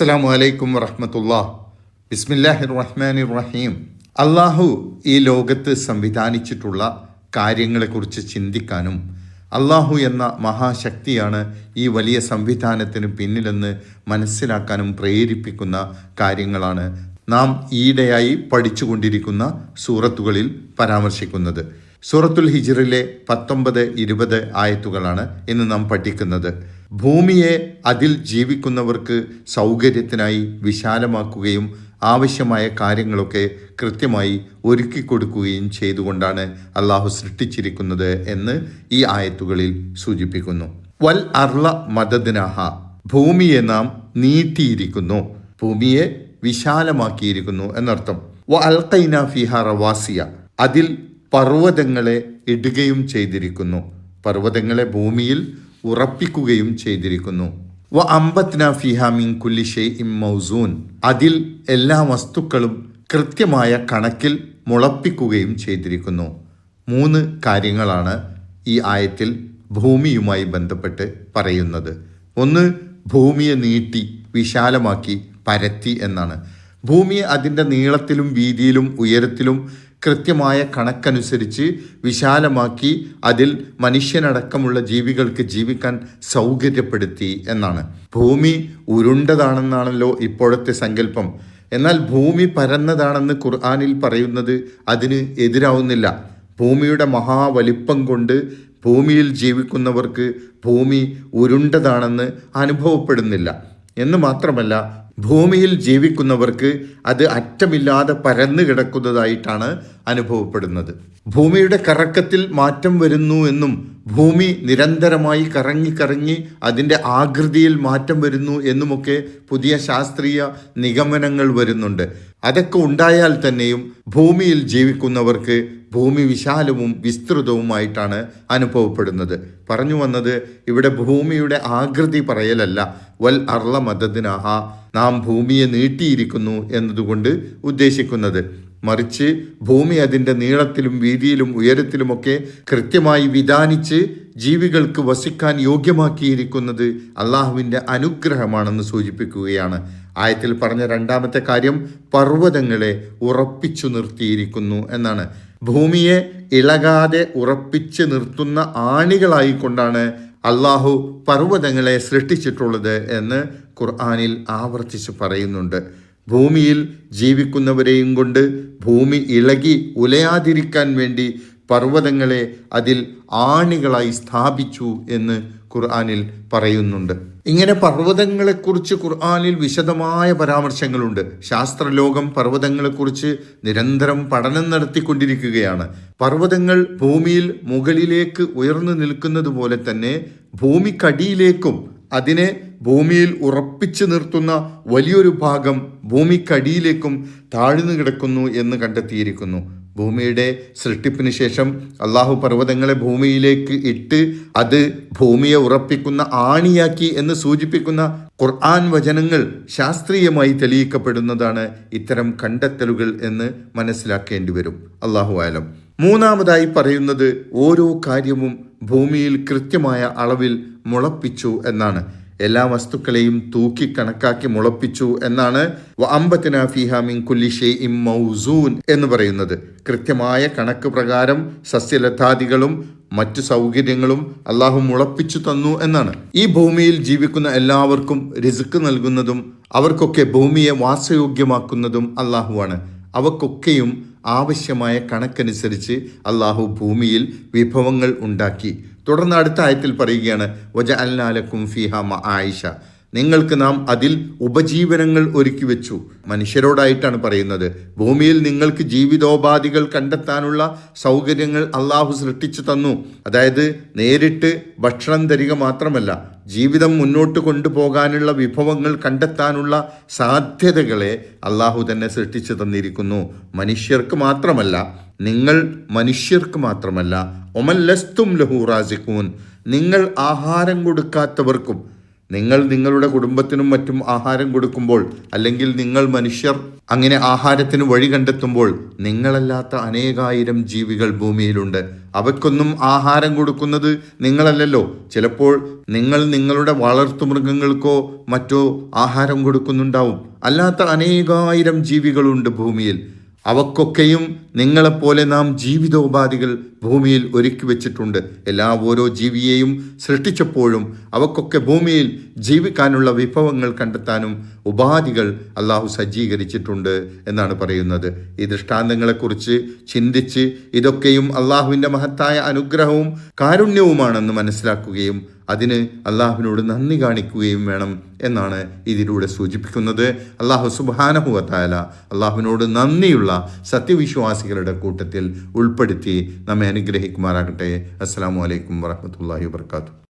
അസ്സലാമു അലൈക്കും വറഹമത്തുള്ള ബിസ്മില്ലാഹി റഹ്മാനി റഹീം അള്ളാഹു ഈ ലോകത്ത് സംവിധാനിച്ചിട്ടുള്ള കാര്യങ്ങളെക്കുറിച്ച് ചിന്തിക്കാനും അള്ളാഹു എന്ന മഹാശക്തിയാണ് ഈ വലിയ സംവിധാനത്തിന് പിന്നിലെന്ന് മനസ്സിലാക്കാനും പ്രേരിപ്പിക്കുന്ന കാര്യങ്ങളാണ് നാം ഈയിടെയായി പഠിച്ചുകൊണ്ടിരിക്കുന്ന സൂറത്തുകളിൽ പരാമർശിക്കുന്നത്. സൂറത്തുൽ ഹിജറിലെ പത്തൊമ്പത് ഇരുപത് ആയത്തുകളാണ് ഇന്ന് നാം പഠിക്കുന്നത്. ഭൂമിയെ അതിൽ ജീവിക്കുന്നവർക്ക് സൗകര്യത്തിനായി വിശാലമാക്കുകയും ആവശ്യമായ കാര്യങ്ങളൊക്കെ കൃത്യമായി ഒരുക്കി കൊടുക്കുകയും ചെയ്തുകൊണ്ടാണ് അള്ളാഹു സൃഷ്ടിച്ചിരിക്കുന്നത് എന്ന് ഈ ആയത്തുകളിൽ സൂചിപ്പിക്കുന്നു. വൽ അർള മദദിനഹ. ഭൂമിയെ നാം നീട്ടിയിരിക്കുന്നു. ഭൂമിയെ വിശാലമാക്കിയിരിക്കുന്നു എന്നർത്ഥം. വ അൽഖൈന ഫിഹ റവാസിയ. അതിൽ പർവതങ്ങളെ ഇടുകയും ചെയ്തിരിക്കുന്നു. പർവതങ്ങളെ ഭൂമിയിൽ ഉറപ്പിക്കുകയും ചെയ്തിരിക്കുന്നു. വ അമ്പത്തിന ഫിഹ മിൻ കുല്ലി ഷെയ്ഇം മൗസൂൻ. അതിൽ എല്ലാ വസ്തുക്കളും കൃത്യമായ കണക്കിൽ മുളപ്പിക്കുകയും ചെയ്തിരിക്കുന്നു. മൂന്ന് കാര്യങ്ങളാണ് ഈ ആയത്തിൽ ഭൂമിയുമായി ബന്ധപ്പെട്ട് പറയുന്നത്. ഒന്ന് ഭൂമിയെ നീട്ടി വിശാലമാക്കി പരത്തി എന്നാണ്. ഭൂമിയെ അതിന്റെ നീളത്തിലും വീതിയിലും ഉയരത്തിലും കൃത്യമായ കണക്കനുസരിച്ച് വിശാലമാക്കി അതിൽ മനുഷ്യനടക്കമുള്ള ജീവികൾക്ക് ജീവിക്കാൻ സൗകര്യപ്പെടുത്തി എന്നാണ്. ഭൂമി ഉരുണ്ടതാണെന്നാണല്ലോ ഇപ്പോഴത്തെ സങ്കല്പം. എന്നാൽ ഭൂമി പരന്നതാണെന്ന് ഖുർആാനിൽ പറയുന്നത് അതിന് എതിരാവുന്നില്ല. ഭൂമിയുടെ മഹാവലിപ്പം കൊണ്ട് ഭൂമിയിൽ ജീവിക്കുന്നവർക്ക് ഭൂമി ഉരുണ്ടതാണെന്ന് അനുഭവപ്പെടുന്നില്ല. എന്ന് മാത്രമല്ല ഭൂമിയിൽ ജീവിക്കുന്നവർക്ക് അത് അറ്റമില്ലാതെ പരന്നു കിടക്കുന്നതായിട്ടാണ് അനുഭവപ്പെടുന്നത്. ഭൂമിയുടെ കറക്കത്തിൽ മാറ്റം വരുന്നു എന്നും ഭൂമി നിരന്തരമായി കറങ്ങി കറങ്ങി അതിന്റെ ആകൃതിയിൽ മാറ്റം വരുന്നു എന്നുമൊക്കെ പുതിയ ശാസ്ത്രീയ നിഗമനങ്ങൾ വരുന്നുണ്ട്. അതൊക്കെ ഉണ്ടായാൽ തന്നെയും ഭൂമിയിൽ ജീവിക്കുന്നവർക്ക് ഭൂമി വിശാലവും വിസ്തൃതവുമായിട്ടാണ് അനുഭവപ്പെടുന്നത്. പറഞ്ഞു വന്നത് ഇവിടെ ഭൂമിയുടെ ആകൃതി പറയലല്ല. വൽ അർള മദദിനാഹ നാം ഭൂമിയെ നീട്ടിയിരിക്കുന്നു എന്നതുകൊണ്ട് ഉദ്ദേശിക്കുന്നത്. മറിച്ച് ഭൂമി അതിന്റെ നീളത്തിലും വീതിയിലും ഉയരത്തിലുമൊക്കെ കൃത്യമായി വിധാനിച്ച് ജീവികൾക്ക് വസിക്കാൻ യോഗ്യമാക്കിയിരിക്കുന്നത് അള്ളാഹുവിന്റെ അനുഗ്രഹമാണെന്ന് സൂചിപ്പിക്കുകയാണ്. ആയത്തിൽ പറഞ്ഞ രണ്ടാമത്തെ കാര്യം പർവതങ്ങളെ ഉറപ്പിച്ചു നിർത്തിയിരിക്കുന്നു എന്നാണ്. ഭൂമിയെ ഇളകാതെ ഉറപ്പിച്ച് നിർത്തുന്ന ആണികളായിക്കൊണ്ടാണ് അള്ളാഹു പർവതങ്ങളെ സൃഷ്ടിച്ചിട്ടുള്ളത് എന്ന് ഖുർആാനിൽ ആവർത്തിച്ച് പറയുന്നുണ്ട്. ഭൂമിയിൽ ജീവിക്കുന്നവരെയും കൊണ്ട് ഭൂമി ഇളകി ഉലയാതിരിക്കാൻ വേണ്ടി പർവതങ്ങളെ അതിൽ ആണികളായി സ്ഥാപിച്ചു എന്ന് ഖുർആാനിൽ പറയുന്നുണ്ട്. ഇങ്ങനെ പർവതങ്ങളെക്കുറിച്ച് ഖുർആാനിൽ വിശദമായ പരാമർശങ്ങളുണ്ട്. ശാസ്ത്രലോകം പർവതങ്ങളെക്കുറിച്ച് നിരന്തരം പഠനം നടത്തിക്കൊണ്ടിരിക്കുകയാണ്. പർവതങ്ങൾ ഭൂമിയിൽ മുകളിലേക്ക് ഉയർന്നു നിൽക്കുന്നത് പോലെ തന്നെ ഭൂമിക്കടിയിലേക്കും അതിനെ ഭൂമിയിൽ ഉറപ്പിച്ചു നിർത്തുന്ന വലിയൊരു ഭാഗം ഭൂമിക്കടിയിലേക്കും താഴ്ന്നു കിടക്കുന്നു എന്ന് കണ്ടെത്തിയിരിക്കുന്നു. ഭൂമിയുടെ സൃഷ്ടിപ്പിന് ശേഷം അള്ളാഹു പർവതങ്ങളെ ഭൂമിയിലേക്ക് ഇട്ട് അത് ഭൂമിയെ ഉറപ്പിക്കുന്ന ആണിയാക്കി എന്ന് സൂചിപ്പിക്കുന്ന ഖുർആൻ വചനങ്ങൾ ശാസ്ത്രീയമായി തെളിയിക്കപ്പെടുന്നതാണ് ഇത്തരം കണ്ടെത്തലുകൾ എന്ന് മനസ്സിലാക്കേണ്ടി വരും. അള്ളാഹു ആലം. മൂന്നാമതായി പറയുന്നത് ഓരോ കാര്യവും ഭൂമിയിൽ കൃത്യമായ അളവിൽ മുളപ്പിച്ചു എന്നാണ്. എല്ലാ വസ്തുക്കളെയും തൂക്കി കണക്കാക്കി മുളപ്പിച്ചു എന്നാണ്. മൗസൂൻ എന്ന് പറയുന്നത്. കൃത്യമായ കണക്ക് പ്രകാരം സസ്യലതാദികളും മറ്റു സൗകര്യങ്ങളും അള്ളാഹു മുളപ്പിച്ചു തന്നു എന്നാണ്. ഈ ഭൂമിയിൽ ജീവിക്കുന്ന എല്ലാവർക്കും രിസുക്ക് നൽകുന്നതും അവർക്കൊക്കെ ഭൂമിയെ വാസയോഗ്യമാക്കുന്നതും അള്ളാഹുവാണ് അവക്കൊക്കെയും ആവശ്യമായ കണക്കനുസരിച്ച് അള്ളാഹു ഭൂമിയിൽ വിഭവങ്ങൾ ഉണ്ടാക്കി. തുടർന്ന് അടുത്ത ആയത്തിൽ പറയുകയാണ് വജ അൽനാലക്കും ഫിഹ മ ആയിഷ നിങ്ങൾക്ക് നാം അതിൽ ഉപജീവനങ്ങൾ ഒരുക്കി വെച്ചു. മനുഷ്യരോടായിട്ടാണ് പറയുന്നത്. ഭൂമിയിൽ നിങ്ങൾക്ക് ജീവിതോപാധികൾ കണ്ടെത്താനുള്ള സൗകര്യങ്ങൾ അള്ളാഹു സൃഷ്ടിച്ചു തന്നു. അതായത് നേരിട്ട് ഭക്ഷണം തരിക മാത്രമല്ല ജീവിതം മുന്നോട്ട് കൊണ്ടുപോകാനുള്ള വിഭവങ്ങൾ കണ്ടെത്താനുള്ള സാധ്യതകളെ അള്ളാഹു തന്നെ സൃഷ്ടിച്ചു തന്നിരിക്കുന്നു. മനുഷ്യർക്ക് മാത്രമല്ല നിങ്ങൾ മനുഷ്യർക്ക് മാത്രമല്ല ഒമല്ലസ്തും ലഹു റാസിക്കൂൻ നിങ്ങൾ ആഹാരം കൊടുക്കാത്തവർക്കും നിങ്ങൾ നിങ്ങളുടെ കുടുംബത്തിനും മറ്റും ആഹാരം കൊടുക്കുമ്പോൾ അല്ലെങ്കിൽ നിങ്ങൾ മനുഷ്യർ അങ്ങനെ ആഹാരത്തിന് വഴി കണ്ടെത്തുമ്പോൾ നിങ്ങളല്ലാത്ത അനേകായിരം ജീവികൾ ഭൂമിയിലുണ്ട്. അവയ്ക്കൊന്നും ആഹാരം കൊടുക്കുന്നത് നിങ്ങളല്ലല്ലോ. ചിലപ്പോൾ നിങ്ങൾ നിങ്ങളുടെ വളർത്തുമൃഗങ്ങൾക്കോ മറ്റോ ആഹാരം കൊടുക്കുന്നുണ്ടാവും. അല്ലാത്ത അനേകായിരം ജീവികളുണ്ട് ഭൂമിയിൽ. അവക്കൊക്കെയും നിങ്ങളെപ്പോലെ നാം ജീവിതോപാധികൾ ഭൂമിയിൽ ഒരുക്കി വെച്ചിട്ടുണ്ട്. എല്ലാ ഓരോ ജീവിയെയും സൃഷ്ടിച്ചപ്പോഴും അവക്കൊക്കെ ഭൂമിയിൽ ജീവിക്കാനുള്ള വിഭവങ്ങൾ കണ്ടെത്താനും ഉപാധികൾ അള്ളാഹു സജ്ജീകരിച്ചിട്ടുണ്ട് എന്നാണ് പറയുന്നത്. ഈ ദൃഷ്ടാന്തങ്ങളെക്കുറിച്ച് ചിന്തിച്ച് ഇതൊക്കെയും അള്ളാഹുവിന്റെ മഹത്തായ അനുഗ്രഹവും കാരുണ്യവുമാണെന്ന് മനസ്സിലാക്കുകയും അതിന് അള്ളാഹുവിനോട് നന്ദി കാണിക്കുകയും വേണം എന്നാണ് ഇതിലൂടെ സൂചിപ്പിക്കുന്നത്. അള്ളാഹു സുബാനഹുവത്തായ അള്ളാഹുവിനോട് നന്ദിയുള്ള സത്യവിശ്വാസികളുടെ കൂട്ടത്തിൽ ഉൾപ്പെടുത്തി നമ്മെ അനുഗ്രഹിക്കുമാറാകട്ടെ. അസ്സാം വലൈക്കും വാഹമത്തല്ലാഹി വാത്തു